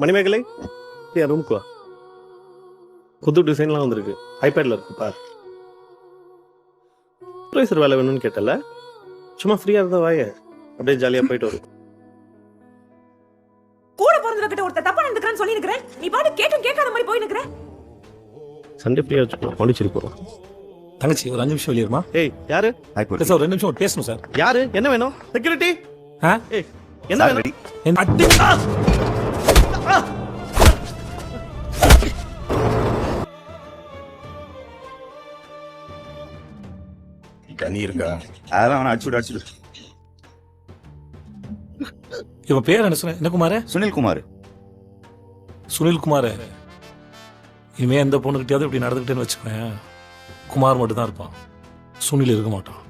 மணிமேகலை? என் ரூம்க்கு வா புது டிசைன்லாம் வந்திருக்கு. ஐபேடில் இருக்கு பார். சூப்பர்வைசர் வேலை வேணும்னு கேட்டல. சும்மா ஃப்ரீயாக இருந்தா வாய. அப்படியே ஜாலியாக போயிட்டு வரும். கூட பிறந்தவ கிட்ட ஒருத்தர் தப்பா நடந்துக்கிறான்னு சொல்லி இருக்கிறேன் நீ பாட்டு கேட்டும் கேட்காத மாதிரி போய் நிக்கிற. சண்டே ஃப்ரீயாக வச்சுக்கலாம். பாண்டிச்சேரி போகிறோம் தங்கச்சி ஒரு அஞ்சு நிமிஷம் வெளியிருமா ஏய் யாரு? சார் ஒரு ரெண்டு நிமிஷம் பேசணும் சார். யாரு? என்ன வேணும்? செக்யூரிட்டி ஆ? ஏய் என்ன வேணும்? தண்ணி இருக்கா அதெல்லாம் அவனை அடிச்சுடு அடிச்சுடு இவன் பேர் என்ன சொன்ன? என்ன குமார்? சுனில் குமார். சுனில் குமார். இனிமே எந்த பொண்ணுகிட்டயாவது இப்படி நடந்துக்கிட்டேன்னு வச்சுக்கோயேன். குமார் மட்டும் தான் இருப்பான். சுனில் இருக்க மாட்டான்.